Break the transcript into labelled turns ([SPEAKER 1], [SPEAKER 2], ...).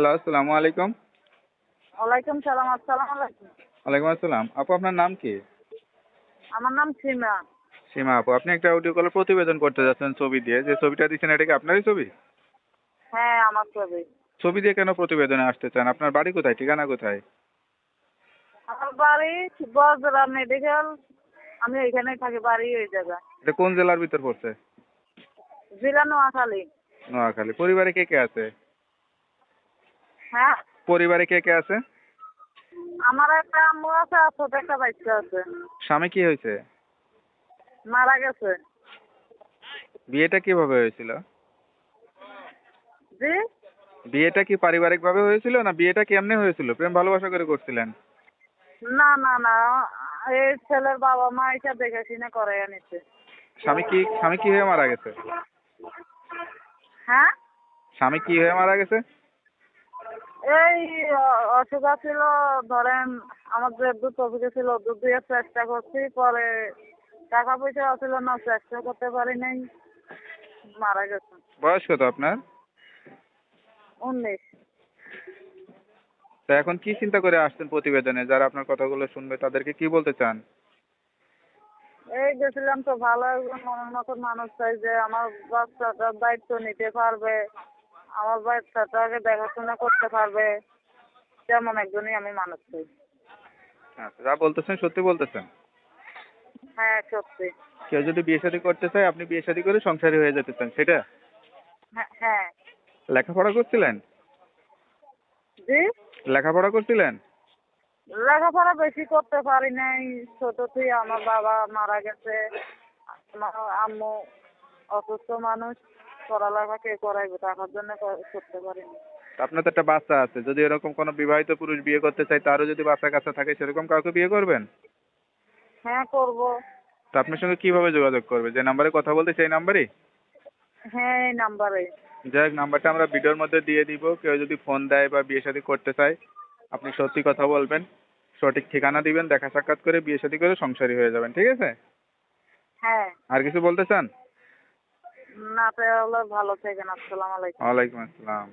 [SPEAKER 1] Hello আসসালামু আলাইকুম।
[SPEAKER 2] ওয়ালাইকুম সালাম আসসালাম আলাইকুম।
[SPEAKER 1] ওয়ালাইকুম আসসালাম। আপু আপনার নাম কি?
[SPEAKER 2] আমার নাম সীমা।
[SPEAKER 1] সীমা আপু আপনি একটা অডিও কলের প্রতিবেদন করতে যাচ্ছেন ছবি দিয়ে। যে ছবিটা দিচ্ছেন এটা কি আপনারই ছবি?
[SPEAKER 2] হ্যাঁ আমার ছবি।
[SPEAKER 1] ছবি দিয়ে কেন প্রতিবেদনে আসতে চান? আপনার বাড়ি কোথায়? ঠিকানা কোথায়?
[SPEAKER 2] আমার বাড়ি বজরা মেডিকেল। আমি ওইখানেই থাকি বাড়ি ওই জায়গা।
[SPEAKER 1] এটা কোন জেলার ভিতর পড়ছে?
[SPEAKER 2] জেলা নোয়াখালী।
[SPEAKER 1] নোয়াখালী। পরিবারে কে কে আছে?
[SPEAKER 2] হ্যাঁ।
[SPEAKER 1] পরিবারে কে কে আছে?
[SPEAKER 2] আমার একটা আম্মু আছে আর ছোট একটা বাচ্চা আছে।
[SPEAKER 1] স্বামী কি হয়েছে?
[SPEAKER 2] মারা গেছে।
[SPEAKER 1] বিয়েটা কীভাবে হয়েছিল?
[SPEAKER 2] জি?
[SPEAKER 1] বিয়েটা কি পারিবারিক ভাবে হয়েছিল না বিয়েটা কি এমনি হয়েছিল? প্রেম ভালোবাসা করে করছিলেন?
[SPEAKER 2] না না না। এই ছেলের বাবা মা এটা দেখে শুনে করে নিচ্ছে
[SPEAKER 1] স্বামী কি স্বামী কি হয়ে মারা গেছে?
[SPEAKER 2] হ্যাঁ?
[SPEAKER 1] স্বামী কি হয়ে মারা গেছে?
[SPEAKER 2] এই অসুখ ছিল ধরেন আমার যে দুধ অসুখে ছিল দুধ দিয়ে চেষ্টা করছি পরে টাকা পয়সা ছিল না চেষ্টা করতে পারি নাই মারা গেছে।
[SPEAKER 1] বয়স কত আপনার?
[SPEAKER 2] উনিশ।
[SPEAKER 1] তা এখন কি চিন্তা করে আসছেন প্রতিবেদনে? যারা আপনার কথাগুলো শুনবে তাদেরকে কি বলতে চান?
[SPEAKER 2] এই গেছিলাম তো ভালো একজন মনের মতন মানুষ চাই যে আমার বাচ্চাটার দায়িত্ব নিতে পারবে। আমার বাচ্চাটাকে দেখাশোনা করতে পারবে। যেমন একজনই আমি মানুষ চাই
[SPEAKER 1] আচ্ছা যা বলতেছেন সত্যি বলতেছেন?
[SPEAKER 2] হ্যাঁ সত্যি।
[SPEAKER 1] কেউ যদি বিয়ে শাদী করতে চায় আপনি বিয়ে শাদী করে সংসারী হয়ে যেতে চান সেটা?
[SPEAKER 2] হ্যাঁ হ্যাঁ।
[SPEAKER 1] লেখাপড়া করছিলেন?
[SPEAKER 2] জি?
[SPEAKER 1] লেখাপড়া করছিলেন?
[SPEAKER 2] লেখাপড়া বেশি করতে পারি নাই। ছোট থেকে আমার বাবা মারা গেছে। আমার আম্মু অসুস্থ মানুষ। পড়ালেখা কে করাইবে টাকার জন্য করতে পারিনি।
[SPEAKER 1] আপনার তো একটা বাচ্চা আছে যদি এরকম কোনো বিবাহিত পুরুষ বিয়ে করতে চায় তারও যদি বাচ্চা কাচ্চা থাকে সেরকম কাউকে বিয়ে করবেন?
[SPEAKER 2] হ্যাঁ করব।
[SPEAKER 1] তা আপনার সঙ্গে কীভাবে যোগাযোগ করবে? যে নাম্বারে কথা বলতে সেই নাম্বারই?
[SPEAKER 2] হ্যাঁ এই নাম্বারে
[SPEAKER 1] যাই নাম্বারটা আমরা ভিডিওর মধ্যে দিয়ে দিব। কেউ যদি ফোন দেয় বা বিয়ে শাদী করতে চায় আপনি সত্যি কথা বলবেন সঠিক ঠিকানা দিবেন দেখা সাক্ষাৎ করে বিয়ে শাদী করে সংসারী হয়ে যাবেন ঠিক আছে?
[SPEAKER 2] হ্যাঁ।
[SPEAKER 1] আর কিছু বলতে চান?
[SPEAKER 2] না তাহলে ভালো থাকেন আসসালামু আলাইকুম।
[SPEAKER 1] ওয়ালাইকুম আসসালাম।